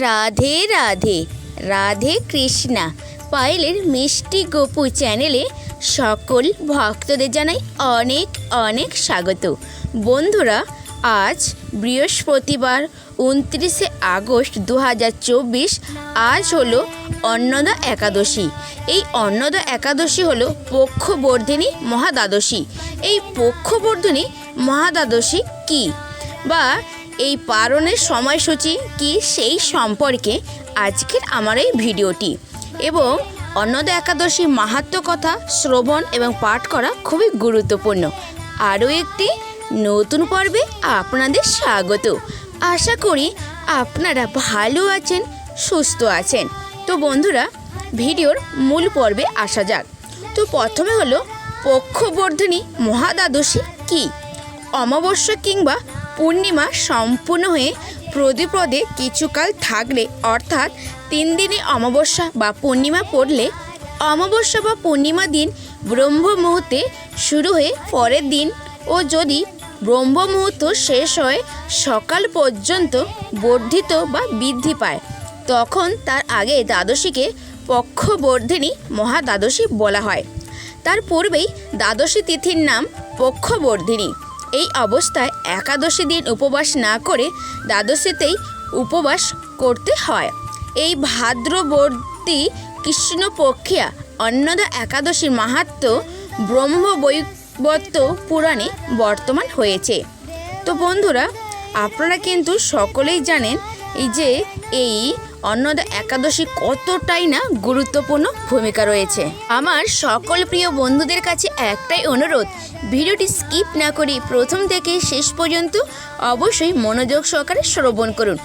রাধে রাধে রাধে কৃষ্ণা। পায়েলের মিষ্টি গোপু চ্যানেলে সকল ভক্তদের জানাই অনেক অনেক স্বাগত। বন্ধুরা, আজ বৃহস্পতিবার, উনত্রিশে আগস্ট দু হাজার চব্বিশ, আজ হলো অন্নদা একাদশী। এই অন্নদা একাদশী হলো পক্ষবর্ধিনী মহাদ্বাদশী। এই পক্ষবর্ধিনী মহাদ্বাদশী কী? বা এই পারণের সময়সূচি কি সেই সম্পর্কে আজকের আমার এই ভিডিওটি। এবং অন্নদা একাদশী মাহাত্ম কথা, শ্রবণ এবং পাঠ করা খুবই গুরুত্বপূর্ণ। আরও একটি নতুন পর্বে আপনাদের স্বাগত। আশা করি আপনারা ভালো আছেন, সুস্থ আছেন। তো বন্ধুরা, ভিডিওর মূল পর্বে আসা যাক। তো প্রথমে হলো পক্ষবর্ধনী মহাদ্বাদশী কী? অমাবস্যা কিংবা পূর্ণিমা সম্পূর্ণ হয়ে প্রদীপদে কিছুকাল থাকলে, অর্থাৎ তিন দিনে অমাবস্যা বা পূর্ণিমা পড়লে অমাবস্যা বা পূর্ণিমা দিন ব্রহ্ম মুহূর্তে শুরু হয়ে পরের দিন ও যদি ব্রহ্ম মুহূর্ত শেষ হয়, সকাল পর্যন্ত বর্ধিত বা বৃদ্ধি পায়। তখন তার আগে দ্বাদশীকে পক্ষবর্ধিনী মহাদ্বাদশী বলা হয়। তার পূর্বেই দ্বাদশী তিথির নাম পক্ষবর্ধিনী। এই অবস্থায় একাদশী দিন উপবাস না করে দ্বাদশীতেই উপবাস করতে হয়। এই ভাদ্রবর্তী কৃষ্ণপক্ষিয়া অন্নদা একাদশীর মাহাত্ম ব্রহ্মবৈবর্ত পুরাণে বর্তমান হয়েছে। তো বন্ধুরা, আপনারা কিন্তু সকলেই জানেন এই যে এই অন্নদা একাদশী কতটাই না গুরুত্বপূর্ণ ভূমিকা রয়েছে। আমার সকল প্রিয় বন্ধুদের কাছে একটাই অনুরোধ, ভিডিওটি স্কিপ না করে প্রথম থেকে শেষ পর্যন্ত অবশ্যই মনোযোগ সহকারে শ্রবণ করুন,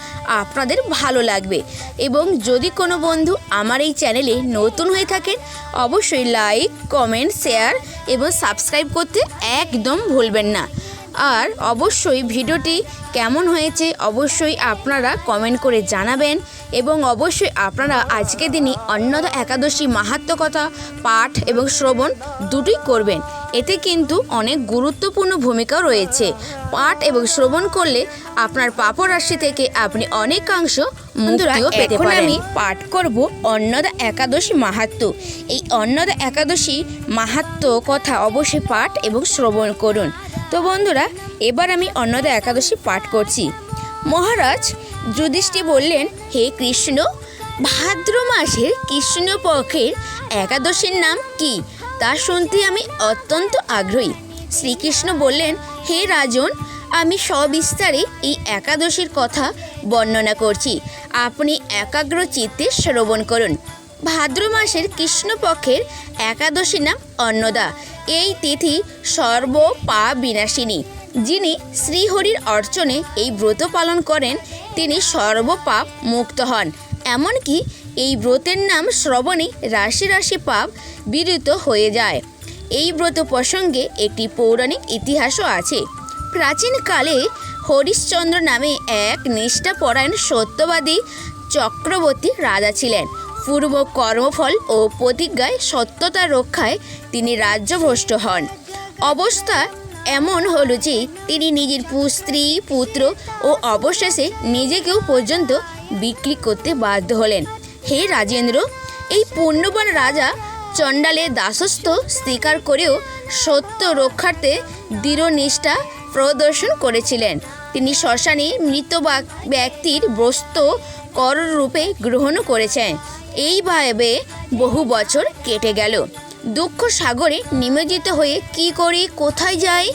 আপনাদের ভালো লাগবে। এবং যদি কোনো বন্ধু আমার এই চ্যানেলে নতুন হয়ে থাকেন, অবশ্যই লাইক, কমেন্ট, শেয়ার এবং সাবস্ক্রাইব করতে একদম ভুলবেন না। আর অবশ্যই ভিডিওটি কেমন হয়েছে অবশ্যই আপনারা কমেন্ট করে জানাবেন এবং অবশ্যই আপনারা আজকের দিনই অন্নদা একাদশী মাহাত্ম কথা পাঠ এবং শ্রবণ দুটোই করবেন। এতে কিন্তু অনেক গুরুত্বপূর্ণ ভূমিকা রয়েছে। পাঠ এবং শ্রবণ করলে আপনার পাপরাশি থেকে আপনি অনেকাংশ মুক্তিও পেতে পারেন। আমি পাঠ করব অন্নদা একাদশী মাহাত্ম। এই অন্নদা একাদশী মাহাত্ম কথা অবশ্যই পাঠ এবং শ্রবণ করুন। তো বন্ধুরা, এবার আমি অন্নদা একাদশী পাঠ করছি। মহারাজ যুধিষ্ঠি বললেন, হে কৃষ্ণ, ভাদ্র মাসের কৃষ্ণপক্ষের একাদশীর নাম কি? তা শুনতে আমি অত্যন্ত আগ্রহী। শ্রীকৃষ্ণ বললেন, হে রাজন, আমি সবিস্তারে এই একাদশীর কথা বর্ণনা করছি। আপনি একাগ্র চিত্তে শ্রবণ করুন। ভাদ্র মাসের কৃষ্ণপক্ষের একাদশী নাম অন্নদা। এই তিথি সর্ব পা বিনাশিনী যিনি শ্রীহরির অর্চনে এই ব্রত পালন করেন, তিনি সর্বপাপ মুক্ত হন। এমনকি এই ব্রতের নাম শ্রবণে রাশি রাশি পাপ বিরত হয়ে যায়। এই ব্রত প্রসঙ্গে একটি পৌরাণিক ইতিহাসও আছে। প্রাচীনকালে হরিশ্চন্দ্র নামে এক নিষ্ঠাপরায়ণ সত্যবাদী চক্রবর্তী রাজা ছিলেন। পূর্ব কর্মফল ও প্রতিজ্ঞায় সত্যতা রক্ষায় তিনি রাজ্যভ্রষ্ট হন। অবস্থা এমন হলো যে তিনি নিজের স্ত্রী, পুত্র ও অবশেষে নিজেকেও পর্যন্ত বিক্রি করতে বাধ্য হলেন। হে রাজেন্দ্র, এই পুণ্যবান রাজা চণ্ডালের দাসস্থ স্বীকার করেও সত্য রক্ষার্থে দৃঢ় নিষ্ঠা প্রদর্শন করেছিলেন। তিনি শ্মশানে মৃত ব্যক্তির বস্তু কররূপে গ্রহণ করেছেন। এইভাবে বহু বছর কেটে গেল। দুঃখ সাগরে নিমজ্জিত হয়ে কি করে, কোথায় যায়,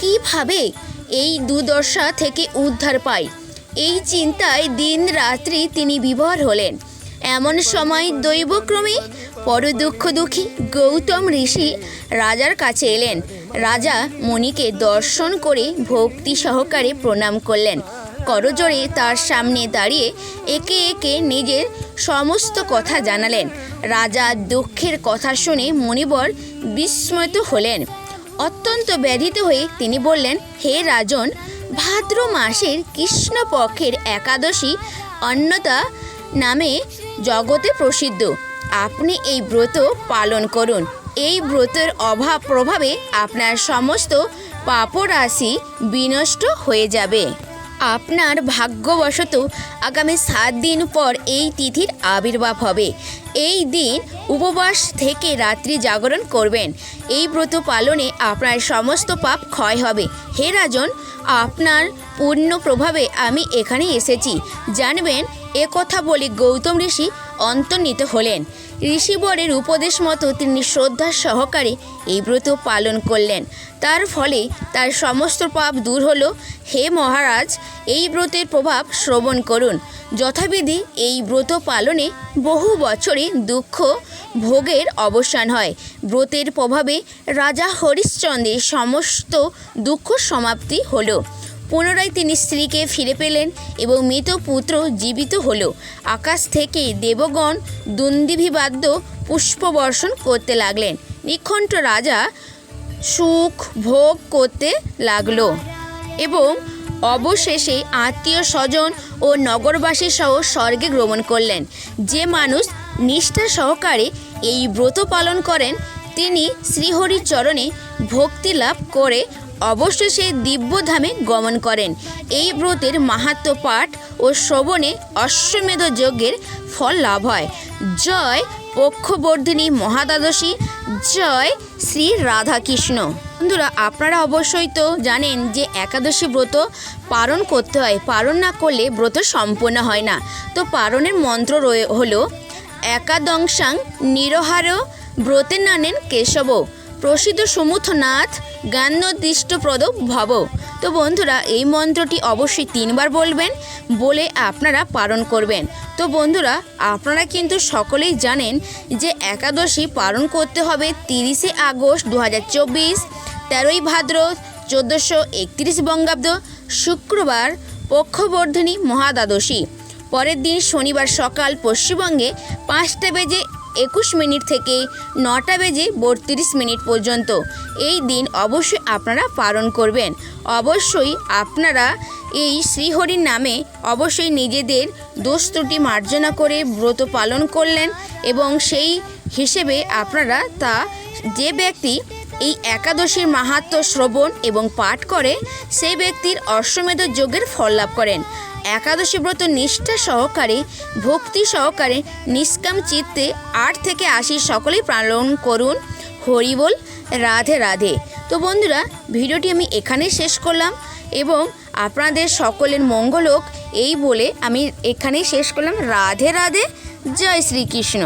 কীভাবে এই দুর্দশা থেকে উদ্ধার পায়? এই চিন্তায় দিন রাত্রি তিনি বিভোর হলেন। এমন সময় দৈবক্রমে পর দুঃখ দুঃখী গৌতম ঋষি রাজার কাছে এলেন। রাজা মণিকে দর্শন করে ভক্তি সহকারে প্রণাম করলেন। করজোড়ে তার সামনে দাঁড়িয়ে একে একে নিজের সমস্ত কথা জানালেন। রাজা দুঃখের কথা শুনে মণিবর বিস্মৃত হলেন। অত্যন্ত ব্যাধিত হয়ে তিনি বললেন, হে রাজন, ভাদ্র মাসের কৃষ্ণপক্ষের একাদশী অন্নতা নামে জগতে প্রসিদ্ধ। আপনি এই ব্রত পালন করুন। এই ব্রতের অভাব প্রভাবে আপনার সমস্ত পাপরাশি বিনষ্ট হয়ে যাবে। আপনার ভাগ্যবশত আগামী সাত দিন পর এই তিথির আবির্ভাব হবে। এই দিন উপবাস থেকে রাত্রি জাগরণ করবেন। এই ব্রত পালনে আপনার সমস্ত পাপ ক্ষয় হবে। হে রাজন, আপনার পূর্ণ প্রভাবে আমি এখানে এসেছি। জানবেন, এ কথা বলে গৌতম ঋষি অন্তর্নিত হলেন। ঋষিবরের উপদেশ মতো তিনি শ্রদ্ধা সহকারে এই ব্রত পালন করলেন। তার ফলে তার সমস্ত পাপ দূর হলো। হে মহারাজ, এই ব্রতের প্রভাব শ্রবণ করুন। যথাবিধি এই ব্রত পালনে বহু বছরে দুঃখ ভোগের অবসান হয়। ব্রতের প্রভাবে রাজা হরিশ্চন্দ্রের সমস্ত দুঃখ সমাপ্তি হলো। পুনরায় তিনি স্ত্রীকে ফিরে পেলেন এবং মৃত পুত্র জীবিত হল। আকাশ থেকে দেবগণ দুন্দিভিবাদ্য পুষ্পবর্ষণ করতে লাগলেন। নিখণ্ড রাজা সুখ ভোগ করতে লাগল এবং অবশেষে আত্মীয় স্বজন ও নগরবাসী সহ স্বর্গে গ্রমণ করলেন। যে মানুষ নিষ্ঠা সহকারে এই ব্রত পালন করেন, তিনি শ্রীহরির চরণে ভক্তি লাভ করে অবশ্যই সে দিব্যধামে গমন করেন। এই ব্রতের মাহাত্ম পাঠ ও শ্রবণে অশ্বমেধ যজ্ঞের ফল লাভ হয়। জয় পক্ষবর্ধিনী মহাদ্বাদশী, জয় শ্রী রাধাকৃষ্ণ। বন্ধুরা, আপনারা অবশ্যই তো জানেন যে একাদশী ব্রত পালন করতে হয়। পালন না করলে ব্রত সম্পূর্ণ হয় না। তো পালনের মন্ত্র হলো, একাদংশাং নিরহার ব্রতে নানেন কেশব। প্রসিদ্ধ সমুথনাথ জ্ঞানোদ্দিষ্টপ্রদ ভব। তো বন্ধুরা, এই মন্ত্রটি অবশ্যই তিনবার বলবেন বলে আপনারা পালন করবেন। তো বন্ধুরা, আপনারা কিন্তু সকলেই জানেন যে একাদশী পালন করতে হবে তিরিশে আগস্ট দু হাজার চব্বিশ, তেরোই ভাদ্র চোদ্দোশো একত্রিশ বঙ্গাব্দ, শুক্রবার পক্ষবর্ধনী মহাদ্বাদশী। পরের দিন শনিবার সকাল পশ্চিমবঙ্গে পাঁচটা বেজে একুশ মিনিট থেকে নটা বেজে বত্রিশ মিনিট পর্যন্ত। এই দিন অবশ্যই আপনারা পালন করবেন। অবশ্যই আপনারা এই শ্রীহরির নামে অবশ্যই নিজেদের দোষ ত্রুটি মার্জনা করে ব্রত পালন করলেন এবং সেই হিসেবে আপনারা তা যে ব্যক্তি এই একাদশীর মাহাত্ম শ্রবণ এবং পাঠ করে সেই ব্যক্তির অশ্বমেধ যজ্ঞের ফল লাভ করেন। একাদশী ব্রত নিষ্ঠা সহকারে, ভক্তি সহকারে, নিষ্কাম চিত্তে আট থেকে আশি সকলেই পালন করুন। হরিবোল রাধে রাধে। তো বন্ধুরা, ভিডিওটি আমি এখানেই শেষ করলাম এবং আপনাদের সকলের মঙ্গল হোক, এই বলে আমি এখানেই শেষ করলাম। রাধে রাধে, জয় শ্রীকৃষ্ণ।